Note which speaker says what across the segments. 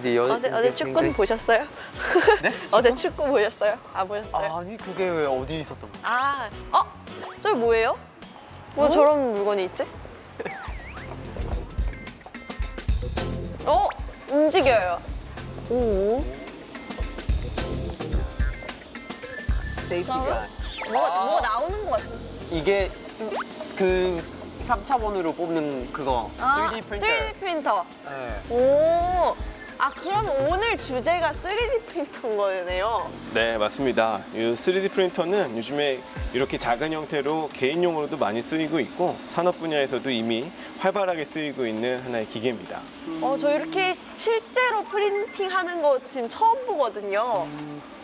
Speaker 1: 근데 여,
Speaker 2: 어제 어제 축구
Speaker 1: 굉장히-
Speaker 2: 보셨어요?
Speaker 1: 네?
Speaker 2: 어제 축구 보셨어요? 안 보셨어요?
Speaker 1: 아니 그게 왜 어디 있었던 거야?
Speaker 2: 아, 어? 저기 뭐예요? 뭐 저런 물건이 있지? 어? 움직여요.
Speaker 1: 오. 세이프티가
Speaker 2: 뭐가,
Speaker 1: 아.
Speaker 2: 뭐가 나오는 것 같은데.
Speaker 1: 이게 그 3차원으로 뽑는 그거 3D 프린터.
Speaker 2: 3D 프린터.
Speaker 1: 네.
Speaker 2: 오. 아, 그럼 오늘 주제가 3D 프린터인 거네요.
Speaker 3: 네, 맞습니다. 이 3D 프린터는 요즘에 이렇게 작은 형태로 개인용으로도 많이 쓰이고 있고 산업 분야에서도 이미 활발하게 쓰이고 있는 하나의 기계입니다.
Speaker 2: 어, 저 이렇게 실제로 프린팅 하는 거 지금 처음 보거든요.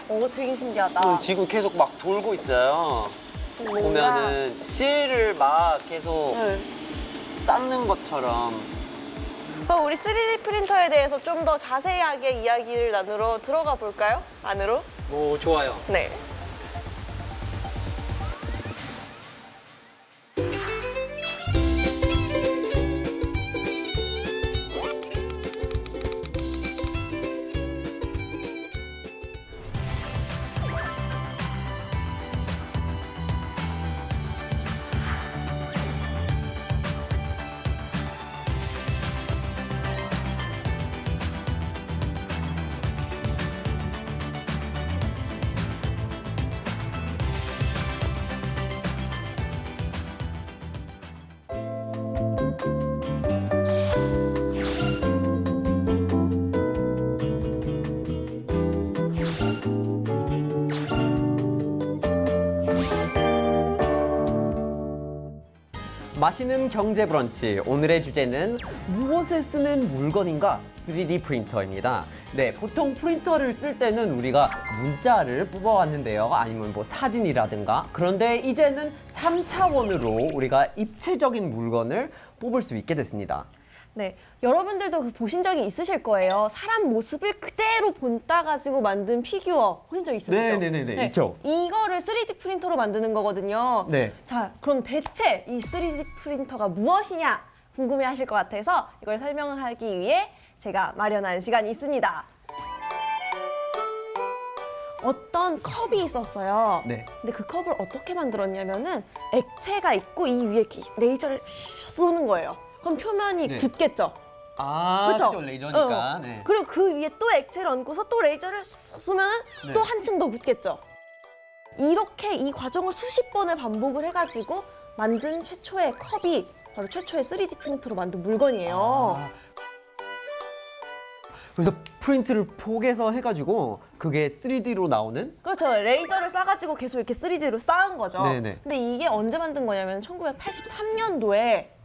Speaker 2: 어, 되게 신기하다.
Speaker 1: 어, 지금 계속 막 돌고 있어요.
Speaker 2: 지금 뭔가-
Speaker 1: 보면은 실을 막 계속
Speaker 2: 네.
Speaker 1: 쌓는 것처럼
Speaker 2: 그럼 우리 3D 프린터에 대해서 좀 더 자세하게 이야기를 나누러 들어가 볼까요? 안으로?
Speaker 1: 뭐 좋아요.
Speaker 2: 네.
Speaker 4: 맛있는 경제 브런치 오늘의 주제는 무엇에 쓰는 물건인가 3D 프린터입니다. 네, 보통 프린터를 쓸 때는 우리가 문자를 뽑아왔는데요. 아니면 뭐 사진이라든가. 그런데 이제는 3차원으로 우리가 입체적인 물건을 뽑을 수 있게 됐습니다.
Speaker 2: 네. 여러분들도 그 보신 적이 있으실 거예요. 사람 모습을 그대로 본따 가지고 만든 피규어 보신 적 있으시죠?
Speaker 4: 네, 네, 네, 네, 있죠.
Speaker 2: 이거를 3D 프린터로 만드는 거거든요.
Speaker 4: 네.
Speaker 2: 자, 그럼 대체 이 3D 프린터가 무엇이냐 궁금해 하실 것 같아서 이걸 설명하기 위해 제가 마련한 시간이 있습니다. 어떤 컵이 있었어요.
Speaker 4: 네.
Speaker 2: 근데 그 컵을 어떻게 만들었냐면은 액체가 있고 이 위에 이렇게 레이저를 쏘는 거예요. 그럼 표면이
Speaker 4: 네.
Speaker 2: 굳겠죠.
Speaker 4: 아,
Speaker 2: 그렇죠?
Speaker 4: 그죠, 레이저니까.
Speaker 2: 어.
Speaker 4: 네.
Speaker 2: 그리고 그 위에 또 액체를 얹고서 또 레이저를 쏘면
Speaker 4: 네.
Speaker 2: 또 한층 더 굳겠죠. 이렇게 이 과정을 수십 번을 반복을 해가지고 만든 최초의 컵이 바로 최초의 3D 프린터로 만든 물건이에요.
Speaker 4: 아. 그래서 프린트를 포개서 해가지고 그게 3D로 나오는
Speaker 2: 그렇죠. 레이저를 쏴가지고 계속 이렇게 3D로 쌓은 거죠.
Speaker 4: 네네.
Speaker 2: 근데 이게 언제 만든 거냐면 1983년도에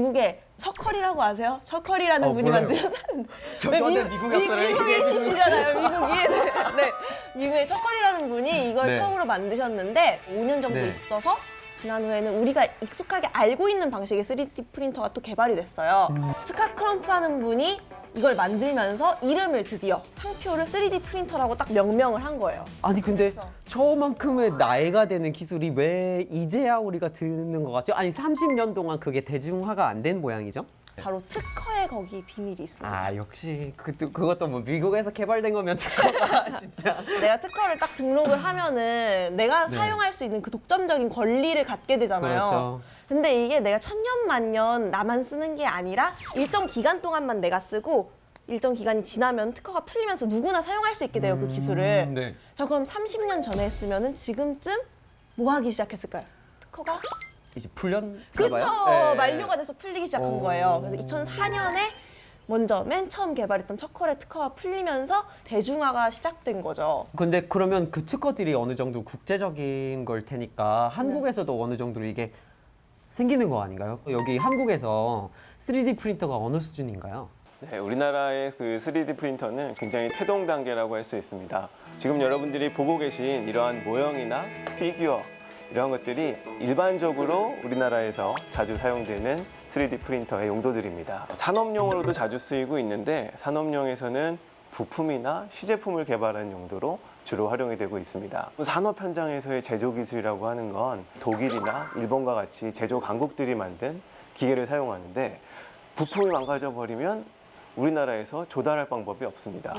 Speaker 2: 미국의 척커리라고 아세요? 척커리라는
Speaker 4: 어,
Speaker 2: 분이
Speaker 4: 몰라요.
Speaker 2: 만드셨다는
Speaker 4: 저- 저한테 미국 역사를 얘기해 주시는
Speaker 2: 미국이시잖아요, 미국이. 네. 네. 미국의 척커리라는 분이 이걸
Speaker 4: 네.
Speaker 2: 처음으로 만드셨는데 5년 정도
Speaker 4: 네.
Speaker 2: 있어서 지난 후에는 우리가 익숙하게 알고 있는 방식의 3D 프린터가 또 개발이 됐어요.
Speaker 4: 음.
Speaker 2: 스카 크럼프라는 분이 이걸 만들면서 이름을 드디어 상표를 3D 프린터라고 딱 명명을 한 거예요.
Speaker 4: 아니 근데
Speaker 2: 그렇죠.
Speaker 4: 저만큼의 나이가 되는 기술이 왜 이제야 우리가 듣는 것 같죠? 아니 30년 동안 그게 대중화가 안 된 모양이죠?
Speaker 2: 바로 특허의 거기 비밀이 있습니다.
Speaker 4: 아 역시 그것도, 그것도 뭐 미국에서 개발된 거면 특허가 진짜
Speaker 2: 내가 특허를 딱 등록을 하면은 내가
Speaker 4: 네.
Speaker 2: 사용할 수 있는 그 독점적인 권리를 갖게 되잖아요.
Speaker 4: 그렇죠.
Speaker 2: 근데 이게 내가 천년만년 나만 쓰는 게 아니라 일정 기간 동안만 내가 쓰고 일정 기간이 지나면 특허가 풀리면서 누구나 사용할 수 있게 돼요, 그 기술을.
Speaker 4: 음, 네.
Speaker 2: 자, 그럼 30년 전에 했으면은 지금쯤 뭐 하기 시작했을까요? 특허가?
Speaker 4: 이제 풀렸나
Speaker 2: 그렇죠.
Speaker 4: 봐요? 네.
Speaker 2: 만료가 돼서 풀리기 시작한
Speaker 4: 오.
Speaker 2: 거예요. 그래서 2004년에 먼저 맨 처음 개발했던 척컬의 특허가 풀리면서 대중화가 시작된 거죠.
Speaker 4: 근데 그러면 그 특허들이 어느 정도 국제적인 걸 테니까
Speaker 2: 네.
Speaker 4: 한국에서도 어느 정도로 이게 생기는 거 아닌가요? 여기 한국에서 3D 프린터가 어느 수준인가요?
Speaker 3: 네, 우리나라의 그 3D 프린터는 굉장히 태동 단계라고 할 수 있습니다. 지금 여러분들이 보고 계신 이러한 모형이나 피규어 이러한 것들이 일반적으로 우리나라에서 자주 사용되는 3D 프린터의 용도들입니다. 산업용으로도 자주 쓰이고 있는데 산업용에서는 부품이나 시제품을 개발하는 용도로 주로 활용이 되고 있습니다. 산업 현장에서의 제조 기술이라고 하는 건 독일이나 일본과 같이 제조 강국들이 만든 기계를 사용하는데 부품이 망가져 버리면 우리나라에서 조달할 방법이 없습니다.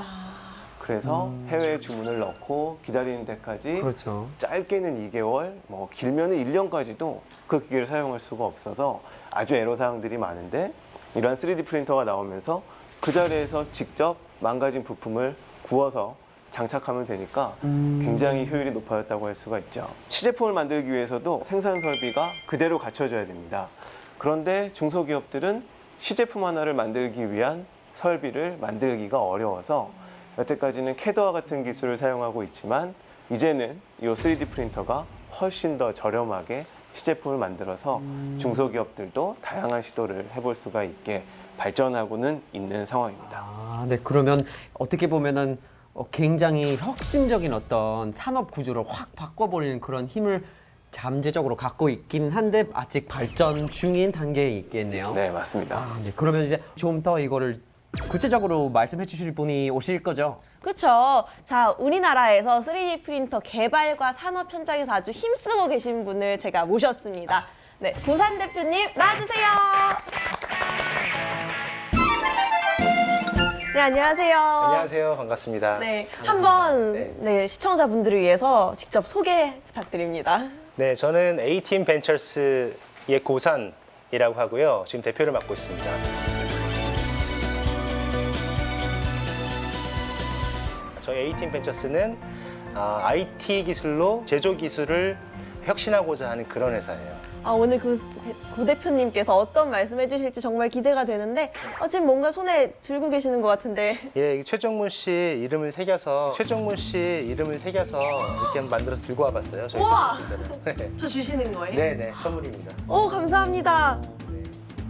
Speaker 3: 그래서 해외 주문을 넣고 기다리는 데까지
Speaker 4: 그렇죠.
Speaker 3: 짧게는 2개월, 뭐 길면은 1년까지도 그 기계를 사용할 수가 없어서 아주 애로 사항들이 많은데 이러한 3D 프린터가 나오면서 그 자리에서 직접 망가진 부품을 구워서 장착하면 되니까 굉장히 효율이 높아졌다고 할 수가 있죠. 시제품을 만들기 위해서도 생산 설비가 그대로 갖춰져야 됩니다. 그런데 중소기업들은 시제품 하나를 만들기 위한 설비를 만들기가 어려워서 여태까지는 캐드와 같은 기술을 사용하고 있지만 이제는 이 3D 프린터가 훨씬 더 저렴하게 시제품을 만들어서 중소기업들도 다양한 시도를 해볼 수가 있게 발전하고는 있는 상황입니다.
Speaker 4: 아, 네. 그러면 어떻게 보면은 어, 굉장히 혁신적인 어떤 산업 구조를 확 바꿔버리는 그런 힘을 잠재적으로 갖고 있긴 한데 아직 발전 중인 단계에 있겠네요.
Speaker 3: 네, 맞습니다.
Speaker 4: 아, 네. 그러면 이제 좀 더 이거를 구체적으로 말씀해 주실 분이 오실 거죠?
Speaker 2: 그렇죠. 자, 우리나라에서 3D 프린터 개발과 산업 현장에서 아주 힘쓰고 계신 분을 제가 모셨습니다. 네, 부산 대표님 나와주세요. 네, 안녕하세요.
Speaker 5: 안녕하세요. 반갑습니다.
Speaker 2: 네, 한번
Speaker 5: 네.
Speaker 2: 네, 시청자분들을 위해서 직접 소개 부탁드립니다.
Speaker 5: 네, 저는 A팀 벤처스의 고산이라고 하고요. 지금 대표를 맡고 있습니다. 저희 A팀 벤처스는 아, IT 기술로 제조 기술을 혁신하고자 하는 그런 회사예요.
Speaker 2: 아, 오늘 그, 고 대표님께서 어떤 말씀 해주실지 정말 기대가 되는데 어, 지금 뭔가 손에 들고 계시는 것 같은데
Speaker 5: 예, 이 최정문 씨 이름을 새겨서 최정문 씨 이름을 새겨서 이렇게 한번 만들어서 들고 와봤어요. 저희
Speaker 2: 우와! 저 주시는 거예요?
Speaker 5: 네, 네, 선물입니다.
Speaker 2: 오 감사합니다.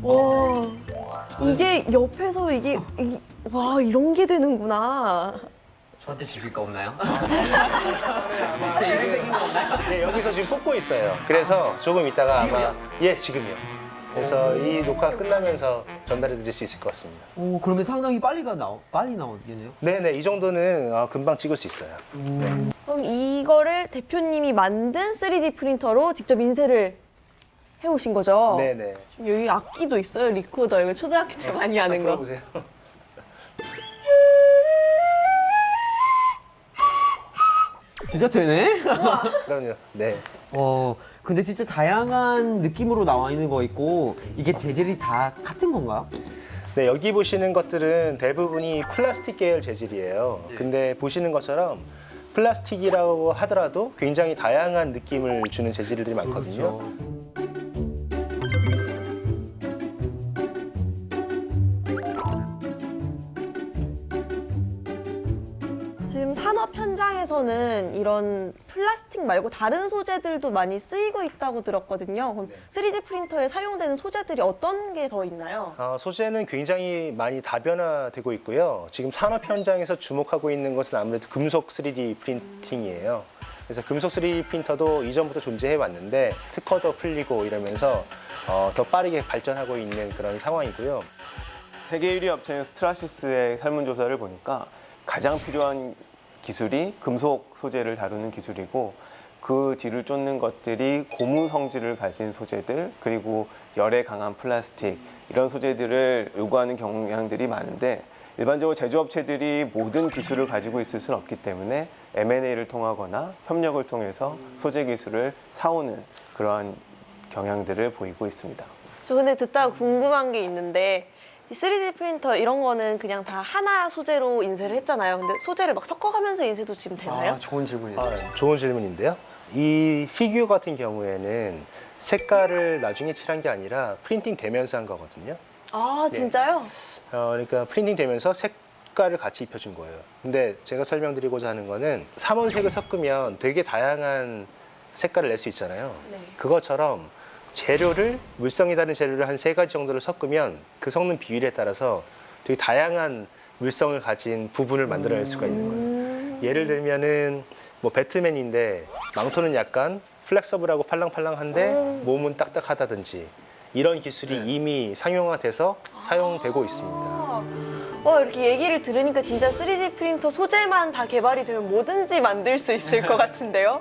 Speaker 2: 와 이게 옆에서 이게 이- 와 이런 게 되는구나.
Speaker 4: 저한테 주실 거 없나요?
Speaker 5: 네, 여기서 지금 뽑고 있어요. 그래서 조금 이따가 아마 예, 지금이요. 그래서 이 녹화 끝나면서 전달해 드릴 수 있을 것 같습니다.
Speaker 4: 오, 그러면 상당히 빨리가 나오, 빨리 나오겠네요.
Speaker 5: 네, 네, 이 정도는 어, 금방 찍을 수 있어요.
Speaker 2: 그럼 이거를 대표님이 만든 3D 프린터로 직접 인쇄를 해오신 거죠?
Speaker 5: 네, 네.
Speaker 2: 지금 여기 악기도 있어요 리코더 이거 초등학교 때 많이 하는 거.
Speaker 5: 보세요.
Speaker 4: 진짜 되네?
Speaker 5: 그럼요. 네.
Speaker 4: 어, 근데 진짜 다양한 느낌으로 나와 있는 거 있고 이게 재질이 다 같은 건가요?
Speaker 5: 네, 여기 보시는 것들은 대부분이 플라스틱 계열 재질이에요. 근데 보시는 것처럼 플라스틱이라고 하더라도 굉장히 다양한 느낌을 주는 재질들이 많거든요.
Speaker 4: 그렇죠.
Speaker 2: 산업 현장에서는 이런 플라스틱 말고 다른 소재들도 많이 쓰이고 있다고 들었거든요. 그럼 3D 프린터에 사용되는 소재들이 어떤 게 더 있나요?
Speaker 5: 어, 소재는 굉장히 많이 다변화되고 있고요. 지금 산업 현장에서 주목하고 있는 것은 아무래도 금속 3D 프린팅이에요. 그래서 금속 3D 프린터도 이전부터 존재해 왔는데 특허도 풀리고 이러면서 어, 더 빠르게 발전하고 있는 그런 상황이고요.
Speaker 3: 세계 1위 업체인 스트라시스의 설문조사를 보니까 가장 필요한 기술이 금속 소재를 다루는 기술이고 그 뒤를 쫓는 것들이 고무 성질을 가진 소재들 그리고 열에 강한 플라스틱 이런 소재들을 요구하는 경향들이 많은데 일반적으로 제조업체들이 모든 기술을 가지고 있을 수는 없기 때문에 M&A를 통하거나 협력을 통해서 소재 기술을 사오는 그러한 경향들을 보이고 있습니다.
Speaker 2: 저 근데 듣다가 궁금한 게 있는데 이 3D 프린터 이런 거는 그냥 다 하나 소재로 인쇄를 했잖아요. 근데 소재를 막 섞어가면서 인쇄도 지금 되나요?
Speaker 4: 좋은 질문이에요.
Speaker 5: 아, 좋은 질문인데요. 이 피규어 같은 경우에는 색깔을 나중에 칠한 게 아니라 프린팅 되면서 한 거거든요.
Speaker 2: 아, 진짜요?
Speaker 5: 어, 그러니까 프린팅 되면서 색깔을 같이 입혀준 거예요. 근데 제가 설명드리고자 하는 거는 삼원색을 섞으면 되게 다양한 색깔을 낼 수 있잖아요.
Speaker 2: 네.
Speaker 5: 그것처럼 재료를 물성이 다른 재료를 한 세 가지 정도를 섞으면 그 섞는 비율에 따라서 되게 다양한 물성을 가진 부분을 만들어낼 수가 있는 거예요.
Speaker 2: 음.
Speaker 5: 예를 들면은 뭐 배트맨인데 망토는 약간 플렉서블하고 팔랑팔랑한데 몸은 딱딱하다든지 이런 기술이 이미 상용화돼서 사용되고 있습니다.
Speaker 2: 어, 이렇게 얘기를 들으니까 진짜 3D 프린터 소재만 다 개발이 되면 뭐든지 만들 수 있을 것 같은데요?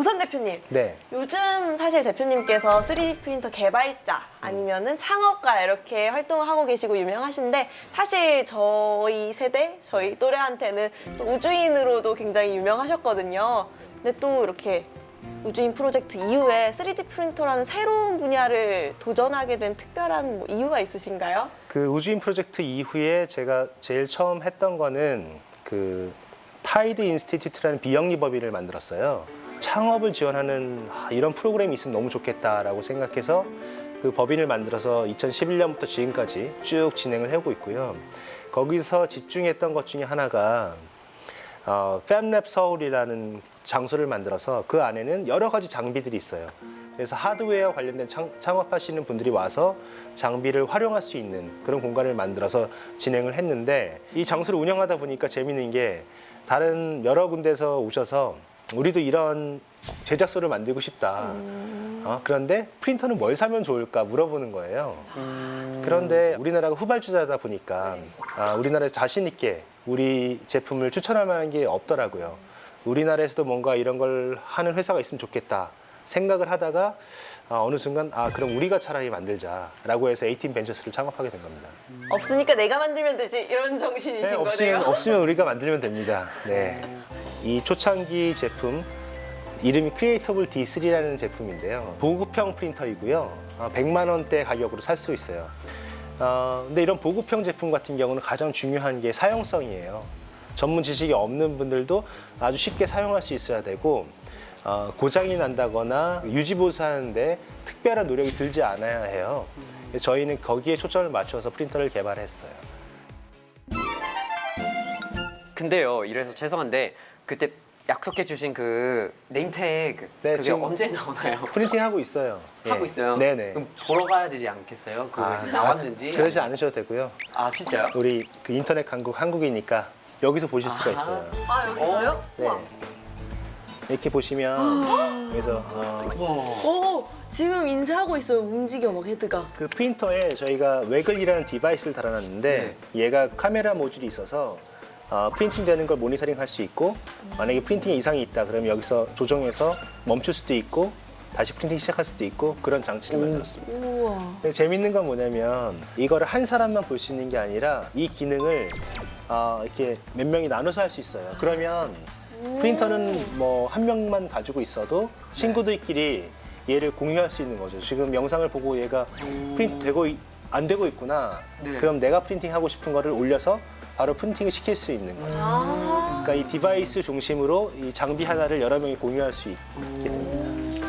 Speaker 2: 부선 대표님.
Speaker 5: 네.
Speaker 2: 요즘 사실 대표님께서 3D 프린터 개발자 아니면은 창업가 이렇게 활동하고 계시고 유명하신데 사실 저희 세대, 저희 또래한테는 또 우주인으로도 굉장히 유명하셨거든요. 근데 또 이렇게 우주인 프로젝트 이후에 3D 프린터라는 새로운 분야를 도전하게 된 특별한 뭐 이유가 있으신가요?
Speaker 5: 그 우주인 프로젝트 이후에 제가 제일 처음 했던 거는 그 타이드 인스티튜트라는 비영리법인을 만들었어요. 창업을 지원하는 아, 이런 프로그램이 있으면 너무 좋겠다라고 생각해서 그 법인을 만들어서 2011년부터 지금까지 쭉 진행을 하고 있고요. 거기서 집중했던 것 중에 하나가 어, 팹랩 서울이라는 장소를 만들어서 그 안에는 여러 가지 장비들이 있어요. 그래서 하드웨어 관련된 창, 창업하시는 분들이 와서 장비를 활용할 수 있는 그런 공간을 만들어서 진행을 했는데 이 장소를 운영하다 보니까 재밌는 게 다른 여러 군데서 오셔서 우리도 이런 제작소를 만들고 싶다. 어, 그런데 프린터는 뭘 사면 좋을까 물어보는 거예요. 그런데 우리나라가 후발주자다 보니까 아, 우리나라에서 자신 있게 우리 제품을 추천할 만한 게 없더라고요. 우리나라에서도 뭔가 이런 걸 하는 회사가 있으면 좋겠다 생각을 하다가 아, 어느 순간 아 그럼 우리가 차라리 만들자라고 해서 에이틴 벤처스를 창업하게 된 겁니다.
Speaker 2: 없으니까 내가 만들면 되지 이런 정신이신
Speaker 5: 네,
Speaker 2: 거네요.
Speaker 5: 없으면 없으면 우리가 만들면 됩니다. 네. 이 초창기 제품 이름이 크리에이터블 D3라는 제품인데요. 보급형 프린터이고요. 어, 100만 원대 가격으로 살 수 있어요. 어, 근데 이런 보급형 제품 같은 경우는 가장 중요한 게 사용성이에요. 전문 지식이 없는 분들도 아주 쉽게 사용할 수 있어야 되고 어, 고장이 난다거나 유지 보수하는데 특별한 노력이 들지 않아야 해요. 저희는 거기에 초점을 맞춰서 프린터를 개발했어요.
Speaker 4: 근데요, 이래서 죄송한데 그때 약속해 주신 그 네임택
Speaker 5: 네,
Speaker 4: 그게
Speaker 5: 지금
Speaker 4: 언제 나오나요?
Speaker 5: 프린팅 하고 있어요.
Speaker 4: 하고
Speaker 5: 예.
Speaker 4: 있어요.
Speaker 5: 네네.
Speaker 4: 그럼 보러 가야 되지 않겠어요? 그거
Speaker 5: 아,
Speaker 4: 나왔는지.
Speaker 5: 아, 그러지 않으셔도 되고요.
Speaker 4: 아 진짜요?
Speaker 5: 우리 그 인터넷 강국 한국이니까 여기서 보실 수가
Speaker 4: 아하.
Speaker 5: 있어요.
Speaker 2: 아 여기서요?
Speaker 5: 네.
Speaker 2: 우와.
Speaker 5: 이렇게 보시면 그래서 어,
Speaker 2: 오 지금 인쇄하고 있어요. 움직여 막 헤드가.
Speaker 5: 그 프린터에 저희가 웨글이라는 디바이스를 달아놨는데 얘가 카메라 모듈이 있어서 어, 프린팅 되는 걸 모니터링 할 수 있고 만약에 프린팅에 이상이 있다 그러면 여기서 조정해서 멈출 수도 있고 다시 프린팅 시작할 수도 있고 그런 장치를 만들었습니다.
Speaker 2: 우와.
Speaker 5: 근데 재밌는 건 뭐냐면 이거를 한 사람만 볼 수 있는 게 아니라 이 기능을 어, 이렇게 몇 명이 나눠서 할 수 있어요. 그러면 프린터는 뭐 한 명만 가지고 있어도 친구들끼리 얘를 공유할 수 있는 거죠. 지금 영상을 보고 얘가 프린트 되고 이- 안 되고 있구나.
Speaker 4: 네.
Speaker 5: 그럼 내가 프린팅 하고 싶은 거를 올려서 바로 프린팅을 시킬 수 있는 거죠.
Speaker 2: 아.
Speaker 5: 그러니까 이 디바이스 중심으로 이 장비 하나를 여러 명이 공유할 수 있게 됩니다.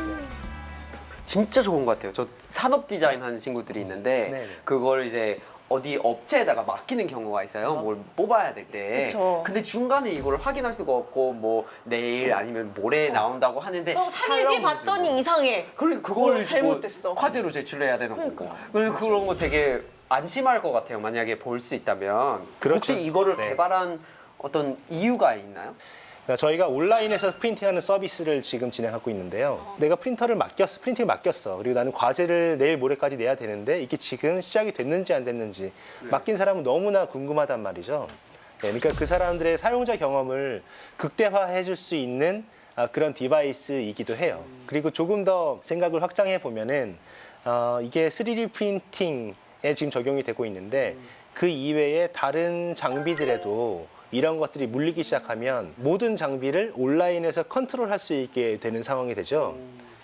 Speaker 4: 진짜 좋은 것 같아요. 저 산업 디자인 하는 친구들이 있는데
Speaker 5: 네네.
Speaker 4: 그걸 이제 어디 업체에다가 맡기는 경우가 있어요. 뭘 뽑아야 될 때.
Speaker 2: 그쵸.
Speaker 4: 근데 중간에 이걸 확인할 수가 없고 뭐 내일 아니면 모레 나온다고 하는데
Speaker 2: 어, 3일 뒤에
Speaker 4: 촬영
Speaker 2: 봤더니. 이상해.
Speaker 4: 그래 그걸
Speaker 2: 어, 잘못됐어.
Speaker 4: 뭐 과제로 제출해야 되는 거고.
Speaker 2: 그러니까.
Speaker 4: 그래서 그런 거 되게 안심할 것 같아요. 만약에 볼 수 있다면.
Speaker 5: 그렇죠.
Speaker 4: 혹시 이거를
Speaker 5: 네.
Speaker 4: 개발한 어떤 이유가 있나요?
Speaker 5: 그러니까 저희가 온라인에서 프린팅하는 서비스를 지금 진행하고 있는데요. 내가 프린터를 맡겼어, 프린팅을 맡겼어. 그리고 나는 과제를 내일 모레까지 내야 되는데 이게 지금 시작이 됐는지 안 됐는지 맡긴 사람은 너무나 궁금하단 말이죠. 네, 그러니까 그 사람들의 사용자 경험을 극대화해 줄 수 있는 아, 그런 디바이스이기도 해요. 그리고 조금 더 생각을 확장해 보면은 어, 이게 3D 프린팅 에 지금 적용이 되고 있는데 그 이외에 다른 장비들에도 이런 것들이 물리기 시작하면 모든 장비를 온라인에서 컨트롤할 수 있게 되는 상황이 되죠.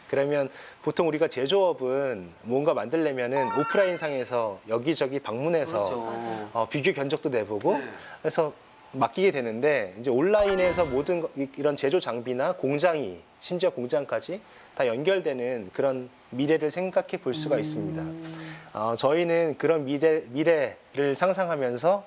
Speaker 5: 그러면 보통 우리가 제조업은 뭔가 만들려면은 오프라인 상에서 여기저기 방문해서
Speaker 4: 그렇죠.
Speaker 5: 어, 비교 견적도 내보고
Speaker 4: 네.
Speaker 5: 그래서 맡기게 되는데 이제 온라인에서 모든 거- 이- 이런 제조 장비나 공장이 심지어 공장까지 다 연결되는 그런 미래를 생각해 볼 수가 있습니다. 어, 저희는 그런 미래, 미래를 상상하면서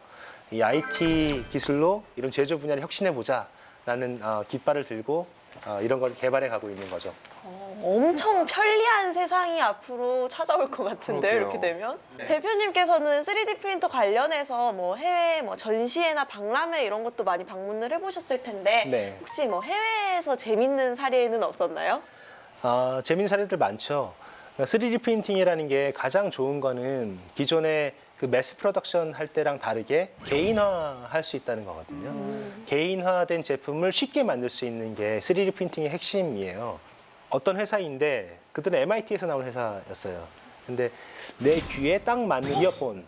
Speaker 5: 이 IT 기술로 이런 제조 분야를 혁신해 보자라는 어, 깃발을 들고 어, 이런 걸 개발해 가고 있는 거죠.
Speaker 2: 어, 엄청 편리한 세상이 앞으로 찾아올 것 같은데
Speaker 4: 그러게요.
Speaker 2: 이렇게 되면
Speaker 4: 네.
Speaker 2: 대표님께서는 3D 프린터 관련해서 뭐 해외 뭐 전시회나 박람회 이런 것도 많이 방문을 해보셨을 텐데
Speaker 5: 네.
Speaker 2: 혹시 뭐 해외에서 재밌는 사례는 없었나요?
Speaker 5: 아, 재밌는 사례들 많죠. 3D 프린팅이라는 게 가장 좋은 거는 기존의 그 매스 프로덕션 할 때랑 다르게 개인화 할 수 있다는 거거든요. 개인화된 제품을 쉽게 만들 수 있는 게 3D 프린팅의 핵심이에요. 어떤 회사인데 그들은 MIT에서 나온 회사였어요. 근데 내 귀에 딱 맞는 이어폰.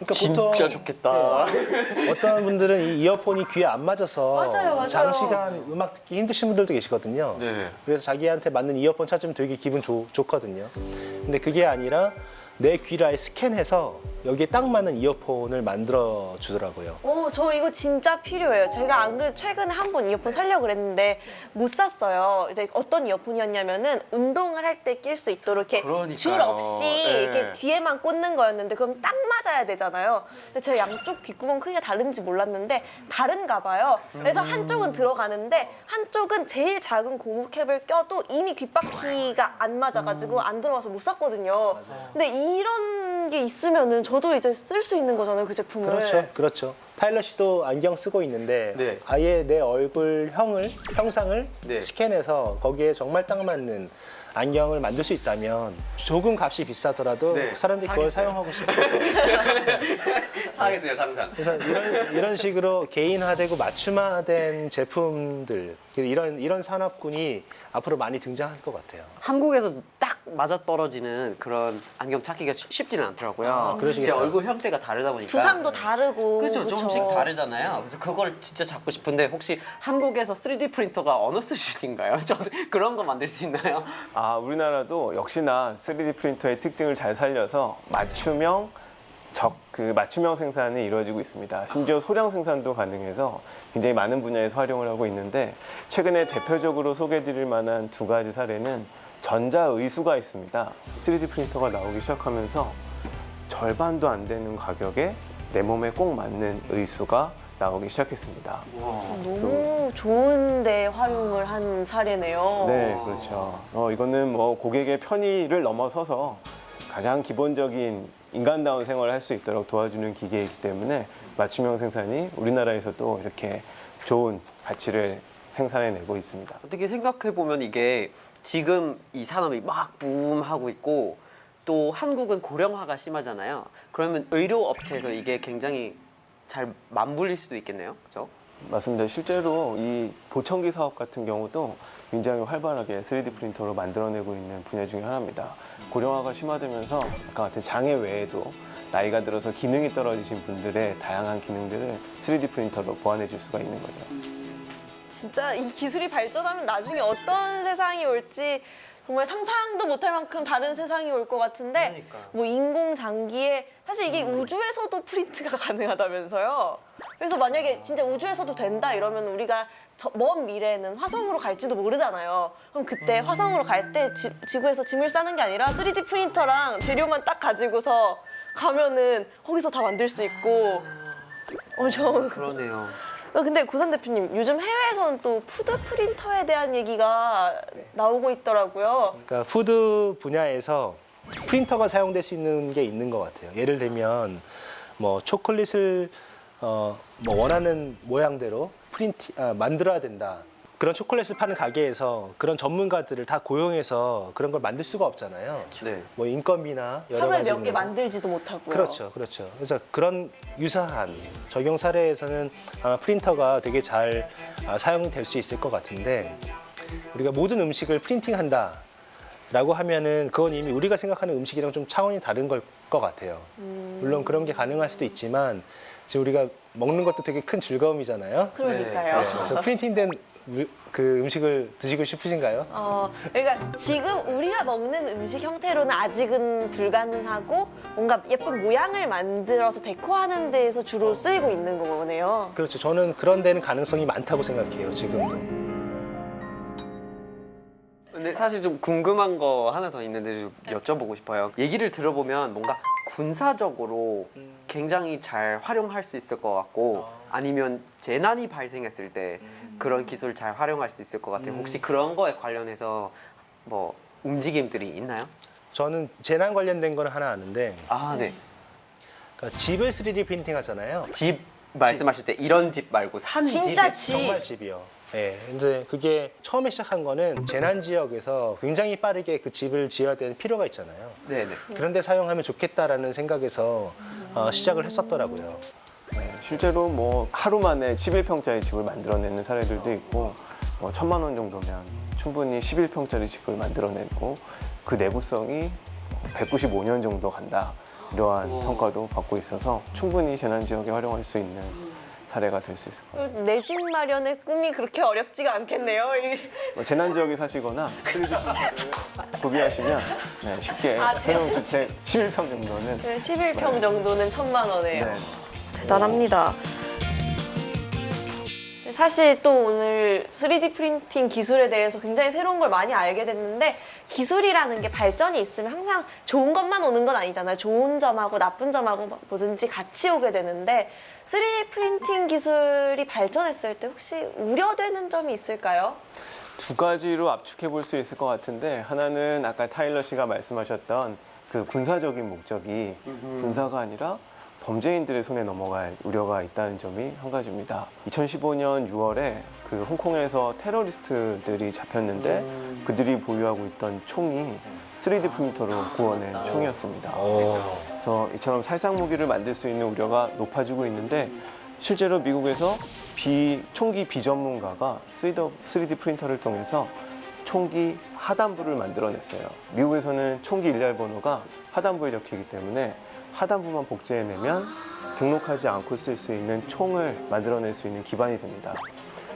Speaker 5: 그러니까
Speaker 1: 진짜 좋겠다.
Speaker 5: 네, 어떤 분들은 이 이어폰이 귀에 안 맞아서
Speaker 2: 맞아요, 맞아요.
Speaker 5: 장시간 음악 듣기 힘드신 분들도 계시거든요.
Speaker 1: 네.
Speaker 5: 그래서 자기한테 맞는 이어폰 찾으면 되게 기분 좋, 좋거든요. 근데 그게 아니라 내 귀를 아예 스캔해서 여기에 딱 맞는 이어폰을 만들어 주더라고요.
Speaker 2: 오, 저 이거 진짜 필요해요. 제가 안 그래도 최근에 한 번 이어폰 사려고 그랬는데 못 샀어요. 이제 어떤 이어폰이었냐면은 운동을 할 때 낄 수 있도록 이렇게
Speaker 1: 그러니까요.
Speaker 2: 줄 없이
Speaker 1: 네.
Speaker 2: 이렇게 귀에만 꽂는 거였는데 그럼 딱 맞아야 되잖아요. 근데 제가 양쪽 귓구멍 크기가 다른지 몰랐는데 다른가 봐요. 그래서 한쪽은 들어가는데 한쪽은 제일 작은 고무 캡을 껴도 이미 귓바퀴가 안 맞아가지고 안 들어가서 못 샀거든요. 근데 이런 게 있으면은 저도 이제 쓸 수 있는 거잖아요, 그 제품을.
Speaker 5: 그렇죠, 그렇죠. 타일러 씨도 안경 쓰고 있는데
Speaker 1: 네.
Speaker 5: 아예 내 얼굴형을 형상을
Speaker 1: 네.
Speaker 5: 스캔해서 거기에 정말 딱 맞는 안경을 만들 수 있다면 조금 값이 비싸더라도
Speaker 1: 네,
Speaker 5: 사람들이 그걸
Speaker 1: 사겠어요.
Speaker 5: 사용하고 거예요.
Speaker 1: 사겠어요, 당장.
Speaker 5: 그래서 이런, 이런 식으로 개인화되고 맞춤화된 제품들 이런 이런 산업군이 앞으로 많이 등장할 것 같아요.
Speaker 6: 한국에서 딱 맞아 떨어지는 그런 안경 찾기가 쉽- 쉽지는 않더라고요.
Speaker 5: 아, 그러시겠다.
Speaker 6: 제 얼굴 형태가 다르다 보니까.
Speaker 2: 두상도 다르고
Speaker 6: 그렇죠. 조금씩 다르잖아요. 그래서 그걸 진짜 잡고 싶은데 혹시 한국에서 3D 프린터가 어느 수준인가요? 저 그런 거 만들 수 있나요?
Speaker 3: 아, 우리나라도 역시나 3D 프린터의 특징을 잘 살려서 맞춤형 적, 그 맞춤형 생산이 이루어지고 있습니다. 심지어 소량 생산도 가능해서 굉장히 많은 분야에서 활용을 하고 있는데 최근에 대표적으로 소개드릴 만한 두 가지 사례는 전자의수가 있습니다. 3D 프린터가 나오기 시작하면서 절반도 안 되는 가격에 내 몸에 꼭 맞는 의수가 나오기 시작했습니다.
Speaker 2: 너무 좋은데 활용을 한 사례네요.
Speaker 3: 네, 그렇죠. 어, 이거는 뭐 고객의 편의를 넘어서서 가장 기본적인 인간다운 생활을 할 수 있도록 도와주는 기계이기 때문에 맞춤형 생산이 우리나라에서도 이렇게 좋은 가치를 생산해내고 있습니다.
Speaker 6: 어떻게 생각해 보면 이게 지금 이 산업이 막 붐하고 있고 또 한국은 고령화가 심하잖아요. 그러면 의료 업체에서 이게 굉장히 잘 맞물릴 수도 있겠네요. 그렇죠?
Speaker 3: 맞습니다. 실제로 이 보청기 사업 같은 경우도 굉장히 활발하게 3D 프린터로 만들어내고 있는 분야 중에 하나입니다. 고령화가 심화되면서 아까 같은 장애 외에도 나이가 들어서 기능이 떨어지신 분들의 다양한 기능들을 3D 프린터로 보완해 줄 수가 있는 거죠.
Speaker 2: 진짜 이 기술이 발전하면 나중에 어떤 세상이 올지 정말 상상도 못할 만큼 다른 세상이 올 것 같은데
Speaker 6: 그러니까요.
Speaker 2: 뭐 인공 장기에 사실 이게 우주에서도 프린트가 가능하다면서요. 그래서 만약에 진짜 우주에서도 된다 이러면 우리가 저- 먼 미래에는 화성으로 갈지도 모르잖아요. 그럼 그때 화성으로 갈 때 지구에서 짐을 싸는 게 아니라 3D 프린터랑 재료만 딱 가지고서 가면은 거기서 다 만들 수 있고 엄청
Speaker 6: 그러네요.
Speaker 2: 어, 근데 고산 대표님 요즘 해외에서는 또 푸드 프린터에 대한 얘기가 나오고 있더라고요.
Speaker 5: 그러니까 푸드 분야에서 프린터가 사용될 수 있는 게 있는 것 같아요. 예를 들면 뭐 초콜릿을 어, 뭐 원하는 모양대로 프린트 아, 만들어야 된다. 그런 초콜릿을 파는 가게에서 그런 전문가들을 다 고용해서 그런 걸 만들 수가 없잖아요.
Speaker 6: 네.
Speaker 5: 뭐 인건비나 여러
Speaker 2: 하루에
Speaker 5: 가지
Speaker 2: 몇 개
Speaker 5: 면에서.
Speaker 2: 만들지도 못하고요.
Speaker 5: 그렇죠, 그렇죠. 그래서 그런 유사한 적용 사례에서는 아마 프린터가 되게 잘 아, 사용될 수 있을 것 같은데 우리가 모든 음식을 프린팅한다. 라고 하면은 그건 이미 우리가 생각하는 음식이랑 좀 차원이 다른 걸 것 같아요. 물론 그런 게 가능할 수도 있지만 지금 우리가 먹는 것도 되게 큰 즐거움이잖아요.
Speaker 2: 그러니까요.
Speaker 5: 네, 그래서 프린팅된 물- 그 음식을 드시고 싶으신가요?
Speaker 2: 어, 그러니까 지금 우리가 먹는 음식 형태로는 아직은 불가능하고 뭔가 예쁜 모양을 만들어서 데코하는 데에서 주로 쓰이고 있는 거네요.
Speaker 5: 그렇죠. 저는 그런 데는 가능성이 많다고 생각해요. 지금도.
Speaker 6: 근데 사실 좀 궁금한 거 하나 더 있는데 좀 여쭤보고 싶어요. 얘기를 들어보면 뭔가 군사적으로 굉장히 잘 활용할 수 있을 것 같고 아니면 재난이 발생했을 때 그런 기술 잘 활용할 수 있을 것 같아요. 혹시 그런 거에 관련해서 뭐 움직임들이 있나요?
Speaker 5: 저는 재난 관련된 거는 하나 아는데
Speaker 6: 아, 네.
Speaker 5: 그러니까 집을 3D 프린팅 하잖아요.
Speaker 6: 집 말씀하실 때 이런 집 말고 산
Speaker 2: 진짜
Speaker 6: 집.
Speaker 2: 집.
Speaker 5: 정말 집이요. 예. 근데 그게 처음에 시작한 거는 재난 지역에서 굉장히 빠르게 그 집을 지어야 되는 필요가 있잖아요.
Speaker 6: 네, 네.
Speaker 5: 그런데 사용하면 좋겠다라는 생각에서 어, 시작을 했었더라고요.
Speaker 3: 네, 실제로 뭐 하루 만에 11평짜리 집을 만들어내는 사례들도 있고 뭐 천만 원 정도면 충분히 11평짜리 집을 만들어내고 그 내구성이 195년 정도 간다. 이러한 평가도 받고 있어서 충분히 재난 지역에 활용할 수 있는 사례가 될 수 있을 것 같습니다.
Speaker 2: 내 집 마련의 꿈이 그렇게 어렵지가 않겠네요. 이-
Speaker 3: 뭐 재난 지역에 사시거나 3D 구비하시면 네, 쉽게
Speaker 2: 아,
Speaker 3: 새로운 주택 11평 정도는
Speaker 2: 네, 11평 정도는 천만 원이에요.
Speaker 3: 네.
Speaker 2: 대단합니다. 사실 또 오늘 3D 프린팅 기술에 대해서 굉장히 새로운 걸 많이 알게 됐는데 기술이라는 게 발전이 있으면 항상 좋은 것만 오는 건 아니잖아요. 좋은 점하고 나쁜 점하고 뭐든지 같이 오게 되는데 3D 프린팅 기술이 발전했을 때 혹시 우려되는 점이 있을까요?
Speaker 3: 두 가지로 압축해 볼 수 있을 것 같은데 하나는 아까 타일러 씨가 말씀하셨던 그 군사적인 목적이 군사가 아니라 범죄인들의 손에 넘어갈 우려가 있다는 점이 한 가지입니다. 2015년 6월에 그 홍콩에서 테러리스트들이 잡혔는데 그들이 보유하고 있던 총이 3D 프린터로 구워낸 총이었습니다. 그래서 이처럼 살상 무기를 만들 수 있는 우려가 높아지고 있는데 실제로 미국에서 비, 총기 비전문가가 3D, 3D 프린터를 통해서 총기 하단부를 만들어냈어요. 미국에서는 총기 일렬 번호가 하단부에 적히기 때문에 하단부만 복제해내면 등록하지 않고 쓸 수 있는 총을 만들어낼 수 있는 기반이 됩니다.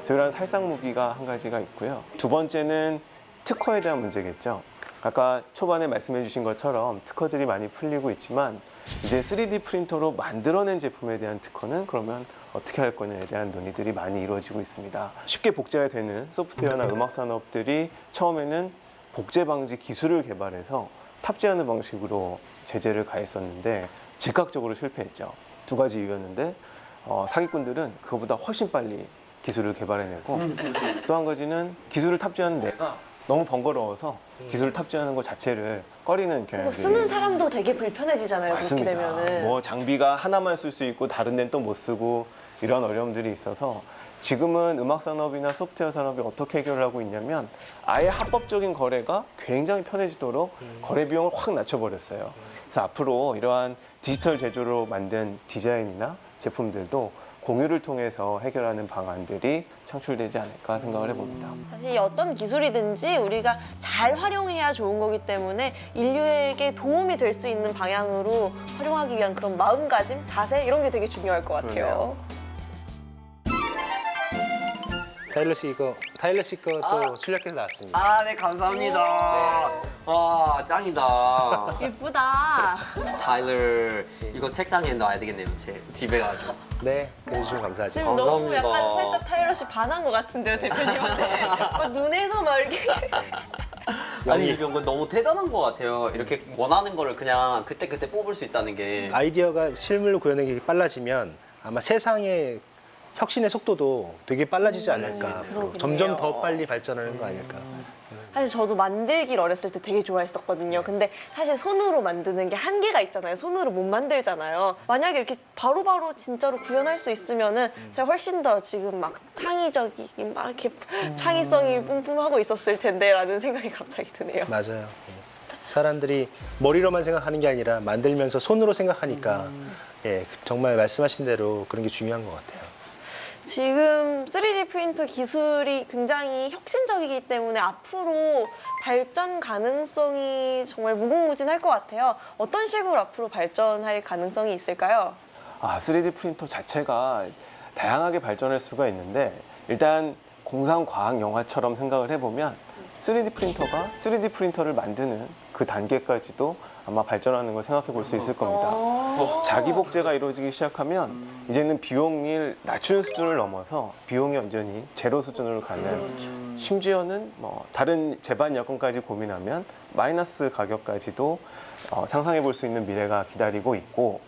Speaker 3: 저희랑 살상 무기가 한 가지가 있고요. 두 번째는 특허에 대한 문제겠죠. 아까 초반에 말씀해 주신 것처럼 특허들이 많이 풀리고 있지만 이제 3D 프린터로 만들어낸 제품에 대한 특허는 그러면 어떻게 할 거냐에 대한 논의들이 많이 이루어지고 있습니다. 쉽게 복제가 되는 소프트웨어나 음악 산업들이 처음에는 복제 방지 기술을 개발해서 탑재하는 방식으로 제재를 가했었는데 즉각적으로 실패했죠. 두 가지 이유였는데 어, 사기꾼들은 그거보다 훨씬 빨리 기술을 개발해내고 또 한 가지는 기술을 탑재하는 내가 너무 번거로워서 기술을 탑재하는 것 자체를 꺼리는
Speaker 2: 그리고
Speaker 3: 경향들이
Speaker 2: 쓰는 사람도 되게 불편해지잖아요.
Speaker 3: 맞습니다.
Speaker 2: 그렇게 되면은.
Speaker 3: 뭐 장비가 하나만 쓸 수 있고 다른 데는 또 못 쓰고 이런 어려움들이 있어서 지금은 음악 산업이나 소프트웨어 산업이 어떻게 해결을 하고 있냐면 아예 합법적인 거래가 굉장히 편해지도록 거래 비용을 확 낮춰버렸어요. 그래서 앞으로 이러한 디지털 제조로 만든 디자인이나 제품들도 공유를 통해서 해결하는 방안들이 창출되지 않을까 생각을 해봅니다.
Speaker 2: 사실 어떤 기술이든지 우리가 잘 활용해야 좋은 거기 때문에 인류에게 도움이 될 수 있는 방향으로 활용하기 위한 그런 마음가짐, 자세 이런 게 되게 중요할 것 같아요.
Speaker 5: 타일러 씨 이거 타일러 씨 거 또 출력해서 나왔습니다.
Speaker 6: 아, 네, 감사합니다. 와, 짱이다.
Speaker 2: 예쁘다.
Speaker 6: 타일러, 이거 책상에 놔야 되겠네요. 제 집에 가지고.
Speaker 5: 네, 그래주시면 감사하죠.
Speaker 2: 지금 너무
Speaker 6: 감사합니다.
Speaker 2: 약간 살짝 타이러 씨 반한 것 같은데요, 대표님한테. 막 눈에서 막 이렇게.
Speaker 6: 아니, 이런 건 너무 대단한 것 같아요. 이렇게 원하는 거를 그냥 그때 그때 뽑을 수 있다는 게.
Speaker 5: 아이디어가 실물로 구현하기 빨라지면 아마 세상의 혁신의 속도도 되게 빨라지지 않을까. 앞으로.
Speaker 2: 그러겠네요.
Speaker 5: 점점 더 빨리 발전하는 거 아닐까.
Speaker 2: 사실 저도 만들기를 어렸을 때 되게 좋아했었거든요. 근데 사실 손으로 만드는 게 한계가 있잖아요. 손으로 못 만들잖아요. 만약에 이렇게 바로바로 진짜로 구현할 수 있으면은 제가 훨씬 더 지금 막 창의적이긴 막 이렇게 창의성이 뿜뿜하고 있었을 텐데라는 생각이 갑자기 드네요.
Speaker 5: 맞아요. 예. 사람들이 머리로만 생각하는 게 아니라 만들면서 손으로 생각하니까 예, 정말 말씀하신 대로 그런 게 중요한 것 같아요.
Speaker 2: 지금 3D 프린터 기술이 굉장히 혁신적이기 때문에 앞으로 발전 가능성이 정말 무궁무진할 것 같아요. 어떤 식으로 앞으로 발전할 가능성이 있을까요?
Speaker 3: 아, 3D 프린터 자체가 다양하게 발전할 수가 있는데 일단 공상 과학 영화처럼 생각을 해보면 3D 프린터가 3D 프린터를 만드는 그 단계까지도 아마 발전하는 걸 생각해 볼 수 있을 겁니다. 자기 복제가 이루어지기 시작하면 이제는 비용을 낮추는 수준을 넘어서 비용이 완전히 제로 수준으로 가는 심지어는 뭐 다른 제반 여건까지 고민하면 마이너스 가격까지도 어, 상상해 볼 수 있는 미래가 기다리고 있고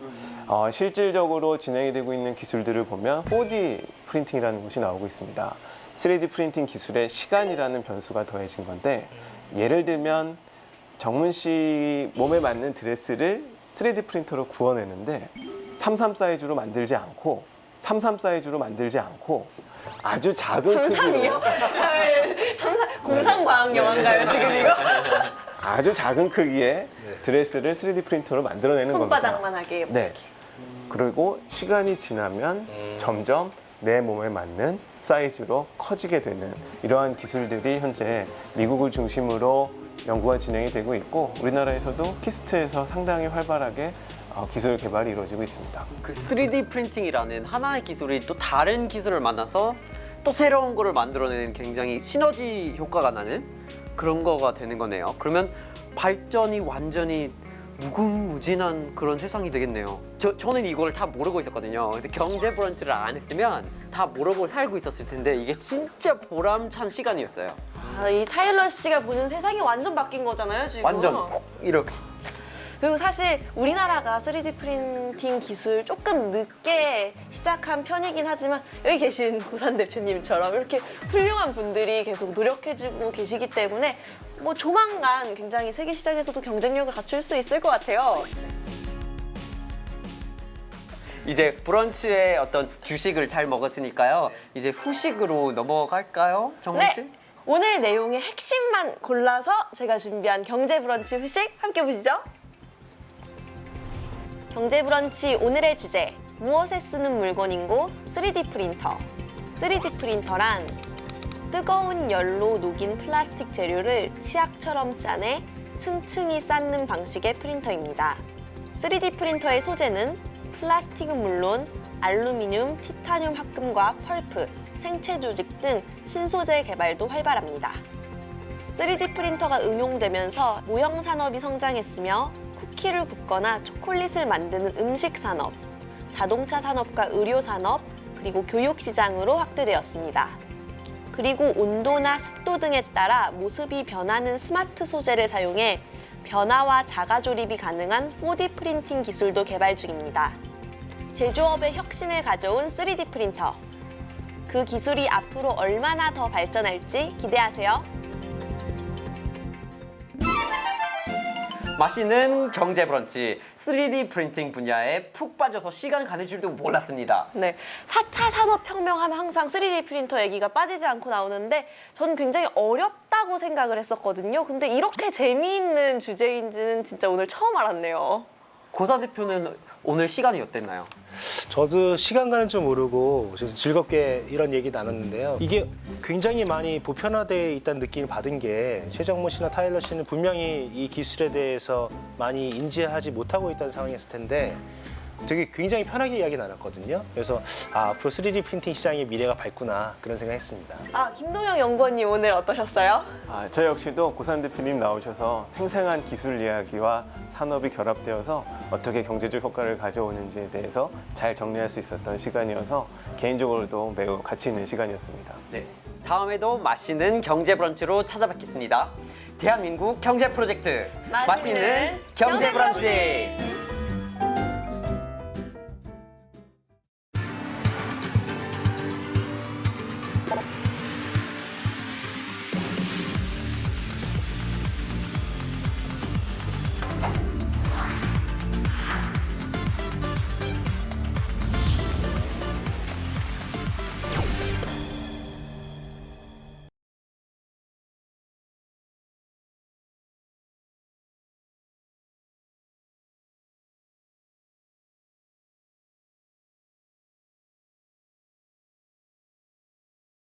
Speaker 3: 어, 실질적으로 진행이 되고 있는 기술들을 보면 4D 프린팅이라는 것이 나오고 있습니다. 3D 프린팅 기술에 시간이라는 변수가 더해진 건데 예를 들면 정문 씨 몸에 맞는 드레스를 3D 프린터로 구워내는데 33 사이즈로 만들지 않고 33 사이즈로 만들지 않고 아주 작은 크기로
Speaker 2: 33이요? 공상과학 영화인가요, 지금 이거?
Speaker 3: 아주 작은 크기의 드레스를 3D 프린터로 만들어내는 겁니다.
Speaker 2: 손바닥만 하게.
Speaker 3: 네. 그리고 시간이 지나면 점점 내 몸에 맞는 사이즈로 커지게 되는 이러한 기술들이 현재 미국을 중심으로 연구가 진행이 되고 있고 우리나라에서도 키스트에서 상당히 활발하게 어, 기술 개발이 이루어지고 있습니다.
Speaker 4: 그 3D 프린팅이라는 하나의 기술이 또 다른 기술을 만나서 또 새로운 거를 만들어내는 굉장히 시너지 효과가 나는 그런 거가 되는 거네요. 그러면 발전이 완전히 무궁무진한 그런 세상이 되겠네요. 저, 저는 이걸 다 모르고 있었거든요. 근데 경제 브런치를 안 했으면 다 모르고 살고 있었을 텐데 이게 진짜 보람찬 시간이었어요.
Speaker 2: 아, 이 타일러 씨가 보는 세상이 완전 바뀐 거잖아요, 지금.
Speaker 4: 완전 푹 이렇게.
Speaker 2: 그리고 사실 우리나라가 3D 프린팅 기술 조금 늦게 시작한 편이긴 하지만 여기 계신 고산 대표님처럼 이렇게 훌륭한 분들이 계속 노력해주고 계시기 때문에 뭐 조만간 굉장히 세계 시장에서도 경쟁력을 갖출 수 있을 것 같아요.
Speaker 4: 이제 브런치에 어떤 주식을 잘 먹었으니까요. 이제 후식으로 넘어갈까요, 정원 씨?
Speaker 2: 네. 오늘 내용의 핵심만 골라서 제가 준비한 경제 브런치 후식 함께 보시죠. 경제 브런치 오늘의 주제 무엇에 쓰는 물건인고 3D 프린터. 3D 프린터란 뜨거운 열로 녹인 플라스틱 재료를 치약처럼 짜내 층층이 쌓는 방식의 프린터입니다. 3D 프린터의 소재는 플라스틱은 물론 알루미늄, 티타늄 합금과 펄프, 생체 조직 등 신소재 개발도 활발합니다. 3D 프린터가 응용되면서 모형 산업이 성장했으며 쿠키를 굽거나 초콜릿을 만드는 음식 산업, 자동차 산업과 의료 산업, 그리고 교육 시장으로 확대되었습니다. 그리고 온도나 습도 등에 따라 모습이 변하는 스마트 소재를 사용해 변화와 자가 조립이 가능한 4D 프린팅 기술도 개발 중입니다. 제조업의 혁신을 가져온 3D 프린터. 그 기술이 앞으로 얼마나 더 발전할지 기대하세요.
Speaker 4: 맛있는 경제 브런치 3D 프린팅 분야에 푹 빠져서 시간 가는 줄도 몰랐습니다.
Speaker 2: 네. 4차 산업혁명 하면 항상 3D 프린터 얘기가 빠지지 않고 나오는데 저는 굉장히 어렵다고 생각을 했었거든요. 근데 이렇게 재미있는 주제인지는 진짜 오늘 처음 알았네요.
Speaker 4: 고사 대표는 오늘 시간이 어땠나요?
Speaker 5: 저도 시간 가는 줄 모르고 즐겁게 이런 얘기 나눴는데요. 이게 굉장히 많이 보편화되어 있다는 느낌을 받은 게 최정모 씨나 타일러 씨는 분명히 이 기술에 대해서 많이 인지하지 못하고 있다는 상황이었을 텐데 되게 굉장히 편하게 이야기 나눴거든요. 그래서 아, 앞으로 3D 프린팅 시장의 미래가 밝구나 그런 생각했습니다.
Speaker 2: 아, 김동영 연구원님 오늘 어떠셨어요?
Speaker 3: 아, 저 역시도 고산 대표님 나오셔서 생생한 기술 이야기와 산업이 결합되어서 어떻게 경제적 효과를 가져오는지에 대해서 잘 정리할 수 있었던 시간이어서 개인적으로도 매우 가치 있는 시간이었습니다.
Speaker 4: 네. 다음에도 맛있는 경제 브런치로 찾아뵙겠습니다. 대한민국 경제 프로젝트
Speaker 2: 맛있는
Speaker 4: 경제
Speaker 2: 경제
Speaker 4: 브런치.
Speaker 2: 브런치.